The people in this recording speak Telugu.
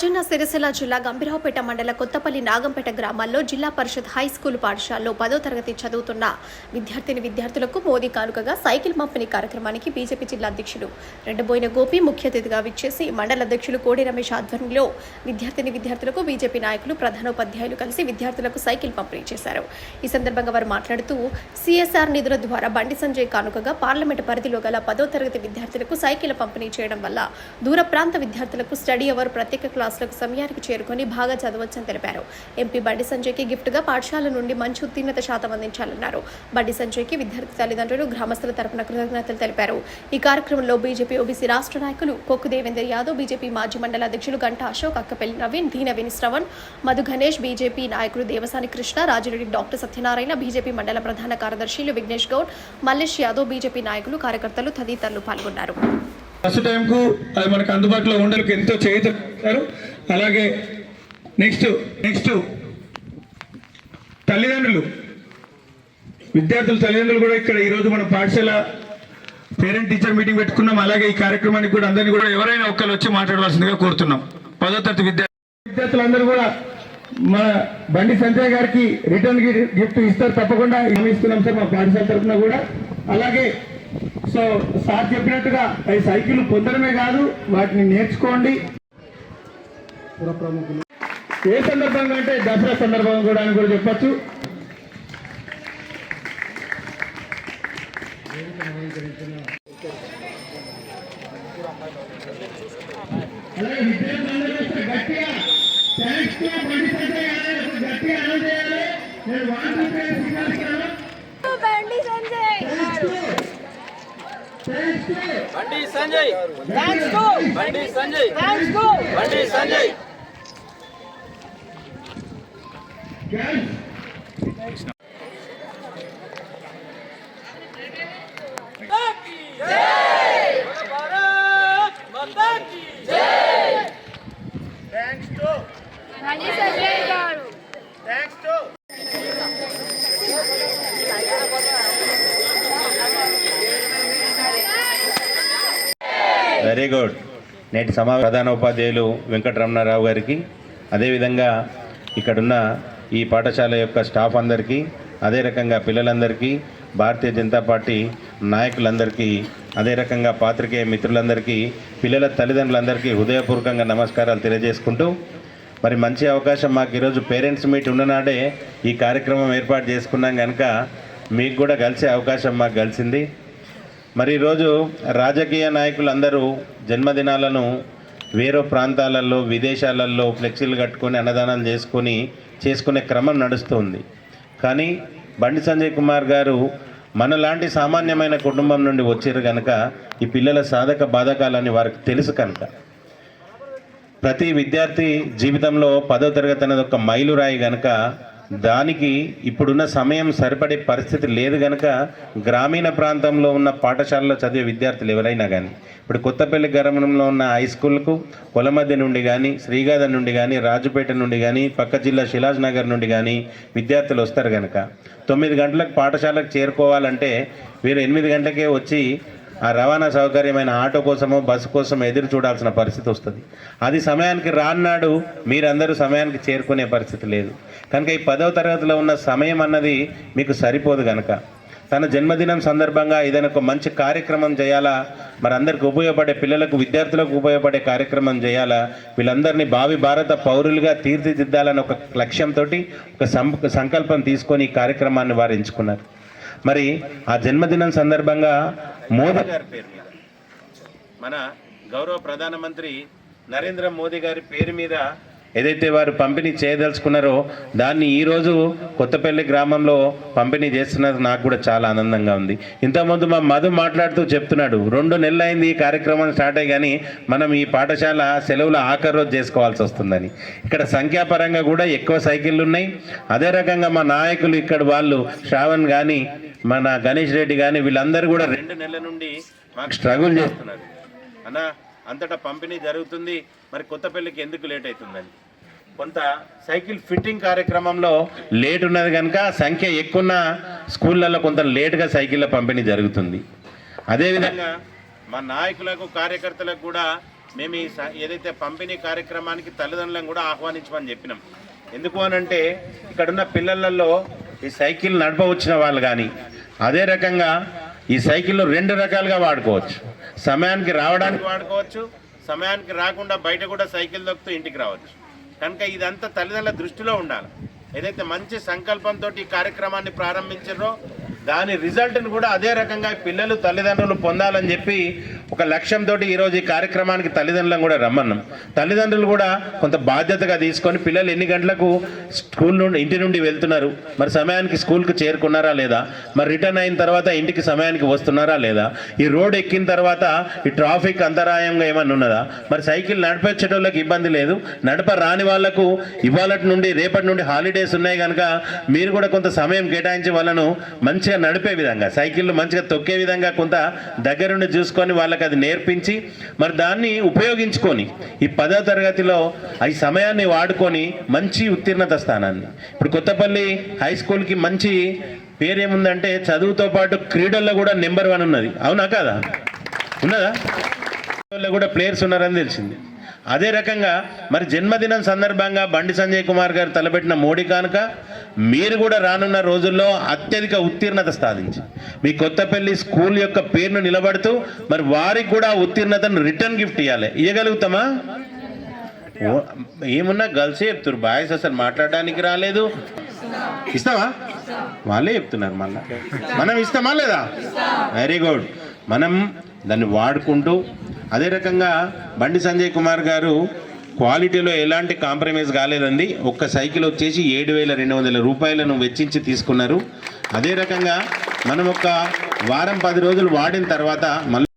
రాజన్న సిరిసిల్ల జిల్లా గంభీరావుపేట మండల కొత్తపల్లి నాగంపేట గ్రామాల్లో జిల్లా పరిషత్ హై స్కూల్ పాఠశాలలో పదో తరగతి చదువుతున్న విద్యార్థిని విద్యార్థులకు మోదీ కానుకగా సైకిల్ పంపిణీ కార్యక్రమానికి బీజేపీ జిల్లా అధ్యక్షుడు రెండబోయిన గోపి ముఖ్య అతిథిగా విచ్చేసి మండల అధ్యక్షులు కోడి రమేష్ ఆధ్వర్యంలో విద్యార్థిని విద్యార్థులకు బీజేపీ నాయకులు ప్రధానోపాధ్యాయులు కలిసి విద్యార్థులకు సైకిల్ పంపిణీ చేశారు. ఈ సందర్భంగా వారు మాట్లాడుతూ సిఎస్ఆర్ నిధుల ద్వారా బండి సంజయ్ కానుకగా పార్లమెంటు పరిధిలో గల పదో తరగతి విద్యార్థులకు సైకిల్ పంపిణీ చేయడం వల్ల దూర ప్రాంత విద్యార్థులకు స్టడీ అవర్ ప్రత్యేక క్లాసులకు సమయానికి చేరుకొని బాగా చదవచ్చని తెలిపారు. ఎంపీ బండి సంజయ్కి గిఫ్ట్గా పాఠశాల నుండి మంచి ఉత్తీర్ణత శాతం అందించాలన్నారు. బండి సంజయ్కి విద్యార్థి తల్లిదండ్రులు గ్రామస్తుల తరపున కృతజ్ఞతలు తెలిపారు. ఈ కార్యక్రమంలో బీజేపీ ఓబీసీ రాష్ట్ర నాయకులు కొక్కు దేవేందర్ యాదవ్ బీజేపీ మాజీ మండల అధ్యక్షులు గంటా అశోక్ అక్కపల్లి నవీన్ దీనవేని శ్రవణ్ మధు గణేష్ బీజేపీ నాయకులు దేవసాని కృష్ణ రాజిరెడ్డి డాక్టర్ సత్యనారాయణ బీజేపీ మండల ప్రధాన కార్యదర్శులు విఘ్నేష్ గౌడ్ మల్లేష్ యాదవ్ బీజేపీ నాయకులు కార్యకర్తలు తదితరులు పాల్గొన్నారు. ఫస్ట్ టైంకు అది మనకు అందుబాటులో ఉండడానికి ఎంతో చేయుతారు అలాగే నెక్స్ట్ నెక్స్ట్ తల్లిదండ్రులు. విద్యార్థుల తల్లిదండ్రులు కూడా ఇక్కడ ఈరోజు మన పాఠశాల పేరెంట్ టీచర్ మీటింగ్ పెట్టుకున్నాం. అలాగే ఈ కార్యక్రమానికి కూడా అందరినీ కూడా ఎవరైనా ఒక్కరు వచ్చి మాట్లాడవలసిందిగా కోరుతున్నాం. పదో తరగతి విద్యార్థి విద్యార్థులందరూ కూడా మన బండి సంజయ్ గారికి రిటర్న్ గిఫ్ట్ ఇస్తారు తప్పకుండా. ఇస్తున్నాం సార్ మా పాఠశాల తరఫున కూడా. అలాగే సో సార్ చెప్పినట్టుగా అవి సైకిల్ పొందడమే కాదు వాటిని నేర్చుకోండి. ఏ సందర్భంగా అంటే దసరా సందర్భం కూడా అని కూడా చెప్పచ్చు. అలాగే విద్యార్థులందరూ గట్టిగా థ్యాంక్స్ టు గట్టిగా అనౌన్స్ చేయాలి. నేను one two Bandi Sanjay thanks to Bandi Sanjay thanks to బండి Sanjay thanks to Bandi Sanjay girls Bharat Mata key Bandi Sanjay గారు వెరీ గుడ్. నేటి సమా ప్రధాన ఉపాధ్యాయులు వెంకటరమణారావు గారికి అదేవిధంగా ఇక్కడున్న ఈ పాఠశాల యొక్క స్టాఫ్ అందరికీ అదే రకంగా పిల్లలందరికీ భారతీయ జనతా పార్టీ నాయకులందరికీ అదే రకంగా పాత్రికేయ మిత్రులందరికీ పిల్లల తల్లిదండ్రులందరికీ హృదయపూర్వకంగా నమస్కారాలు తెలియజేసుకుంటూ మరి మంచి అవకాశం మాకు ఈరోజు పేరెంట్స్ మీట్ ఉన్ననాడే ఈ కార్యక్రమం ఏర్పాటు చేసుకున్నాం కనుక మీకు కూడా కలిసే అవకాశం మాకు కలిసింది. మరి ఈరోజు రాజకీయ నాయకులందరూ జన్మదినాలను వేరే ప్రాంతాలలో విదేశాలలో ఫ్లెక్సీలు కట్టుకొని అన్నదానాలు చేసుకొని చేసుకునే క్రమం నడుస్తుంది. కానీ బండి సంజయ్ కుమార్ గారు మనలాంటి సామాన్యమైన కుటుంబం నుండి వచ్చారు కనుక ఈ పిల్లల సాధక బాధకాలని వారికి తెలుసు కనుక. ప్రతి విద్యార్థి జీవితంలో పదో తరగతి అనేది ఒక మైలురాయి కనుక దానికి ఇప్పుడున్న సమయం సరిపడే పరిస్థితి లేదు గనక గ్రామీణ ప్రాంతంలో ఉన్న పాఠశాలలో చదివే విద్యార్థులు ఎవరైనా కానీ ఇప్పుడు కొత్తపల్లి గ్రామంలో ఉన్న హై స్కూల్కు కొలమధ్య నుండి కానీ శ్రీగాధ నుండి కానీ రాజుపేట నుండి కానీ పక్క జిల్లా శిలాజ్ నగర్ నుండి కానీ విద్యార్థులు వస్తారు కనుక తొమ్మిది గంటలకు పాఠశాలకు చేరుకోవాలంటే వీరు ఎనిమిది గంటలకే వచ్చి ఆ రవాణా సౌకర్యమైన ఆటో కోసమో బస్సు కోసం ఎదురు చూడాల్సిన పరిస్థితి వస్తుంది. అది సమయానికి రాన్నాడు మీరందరూ సమయానికి చేరుకునే పరిస్థితి లేదు. కనుక ఈ పదవ తరగతిలో ఉన్న సమయం అన్నది మీకు సరిపోదు కనుక తన జన్మదినం సందర్భంగా ఏదైనా ఒక మంచి కార్యక్రమం చేయాలా? మరి అందరికి ఉపయోగపడే పిల్లలకు విద్యార్థులకు ఉపయోగపడే కార్యక్రమం చేయాలా? వీళ్ళందరినీ భావి భారత పౌరులుగా తీర్చిదిద్దాలని ఒక లక్ష్యంతో ఒక సం సంకల్పం తీసుకొని ఈ కార్యక్రమాన్ని వారు ఎంచుకున్నారు. మరి ఆ జన్మదినం సందర్భంగా మోదీ గారి పేరు మీద. మన గౌరవ ప్రధానమంత్రి నరేంద్ర మోదీ గారి పేరు మీద ఏదైతే వారు పంపిణీ చేయదలుచుకున్నారో దాన్ని ఈరోజు కొత్తపల్లి గ్రామంలో పంపిణీ చేస్తున్నది నాకు కూడా చాలా ఆనందంగా ఉంది. ఇంతకుముందు మా మధు మాట్లాడుతూ చెప్తున్నాడు రెండు నెలలు అయింది ఈ కార్యక్రమం స్టార్ట్ అయ్యి కానీ మనం ఈ పాఠశాల సెలవుల ఆఖరి రోజు చేసుకోవాల్సి వస్తుందని. ఇక్కడ సంఖ్యాపరంగా కూడా ఎక్కువ సైకిళ్ళు ఉన్నాయి. అదే రకంగా మా నాయకులు ఇక్కడ వాళ్ళు శ్రావణ్ కానీ మన గణేష్ రెడ్డి కానీ వీళ్ళందరూ కూడా రెండు నెలల నుండి మాకు స్ట్రగుల్ చేస్తున్నారు. అన్నా అంతటా పంపిణీ జరుగుతుంది. మరి కొత్తపల్లికి ఎందుకు లేట్ అవుతుందని కొంత సైకిల్ ఫిట్టింగ్ కార్యక్రమంలో లేట్ ఉన్నది కనుక సంఖ్య ఎక్కువ స్కూళ్ళల్లో కొంత లేట్గా సైకిళ్ళ పంపిణీ జరుగుతుంది. అదేవిధంగా మా నాయకులకు కార్యకర్తలకు కూడా మేము ఈ ఏదైతే పంపిణీ కార్యక్రమానికి తల్లిదండ్రులను కూడా ఆహ్వానించమని చెప్పినాం. ఎందుకు అనంటే ఇక్కడున్న పిల్లలలో ఈ సైకిల్ నడపవచ్చిన వాళ్ళు కానీ అదే రకంగా ఈ సైకిల్లో రెండు రకాలుగా వాడుకోవచ్చు. సమయానికి రావడానికి వాడుకోవచ్చు సమయానికి రాకుండా బయట కూడా సైకిల్ దొక్కుతూ ఇంటికి రావచ్చు. కనుక ఇదంతా తల్లిదండ్రుల దృష్టిలో ఉండాలి. ఏదైతే మంచి సంకల్పంతో ఈ కార్యక్రమాన్ని ప్రారంభించారో దాని రిజల్ట్ను కూడా అదే రకంగా పిల్లలు తల్లిదండ్రులు పొందాలని చెప్పి ఒక లక్ష్యంతో ఈరోజు ఈ కార్యక్రమానికి తల్లిదండ్రులను కూడా రమ్మన్నాం. తల్లిదండ్రులు కూడా కొంత బాధ్యతగా తీసుకొని పిల్లలు ఎన్ని గంటలకు స్కూల్ నుండి ఇంటి నుండి వెళ్తున్నారు? మరి సమయానికి స్కూల్కి చేరుకున్నారా లేదా? మరి రిటర్న్ అయిన తర్వాత ఇంటికి సమయానికి వస్తున్నారా లేదా? ఈ రోడ్ ఎక్కిన తర్వాత ఈ ట్రాఫిక్ అంతరాయంగా ఏమన్నా ఉన్నదా? మరి సైకిల్ నడిపించేటోళ్ళకి ఇబ్బంది లేదు. నడప రాని వాళ్ళకు ఇవాళ నుండి రేపటి నుండి హాలిడేస్ ఉన్నాయి కనుక మీరు కూడా కొంత సమయం కేటాయించి వాళ్ళను మంచి మంచిగా నడిపే విధంగా సైకిళ్ళు మంచిగా తొక్కే విధంగా కొంత దగ్గరుండి చూసుకొని వాళ్ళకి అది నేర్పించి మరి దాన్ని ఉపయోగించుకొని ఈ పదో తరగతిలో ఈ సమయాన్ని వాడుకొని మంచి ఉత్తీర్ణత స్థానాన్ని. ఇప్పుడు కొత్తపల్లి హై స్కూల్కి మంచి పేరు ఏముందంటే చదువుతో పాటు క్రీడల్లో కూడా నెంబర్ వన్ ఉన్నది. అవునా కదా? ఉన్నదా? కూడా ప్లేయర్స్ ఉన్నారని తెలిసింది. అదే రకంగా మరి జన్మదినం సందర్భంగా బండి సంజయ్ కుమార్ గారు తలపెట్టిన మోడీ కానుక మీరు కూడా రానున్న రోజుల్లో అత్యధిక ఉత్తీర్ణత సాధించి మీ కొత్తపల్లి స్కూల్ యొక్క పేరును నిలబడుతూ మరి వారికి కూడా ఉత్తీర్ణతను రిటర్న్ గిఫ్ట్ ఇవ్వాలి ఇవ్వగలుగుతామా ఏమున్నా గర్ల్సే చెప్తారు బాయ్స్ అసలు మాట్లాడడానికి రాలేదు. ఇస్తావా? వాళ్ళే చెప్తున్నారు మళ్ళా. మనం ఇస్తామా లేదా? వెరీ గుడ్ మనం దాన్ని వాడుకుంటూ అదే రకంగా బండి సంజయ్ కుమార్ గారు క్వాలిటీలో ఎలాంటి కాంప్రమైజ్ కాలేదండి. ఒక్క సైకిల్ వచ్చేసి ఏడు వేల రెండు వందల రూపాయలను వెచ్చించి తీసుకున్నారు. అదే రకంగా మనం ఒక వారం పది రోజులు వాడిన తర్వాత మళ్ళీ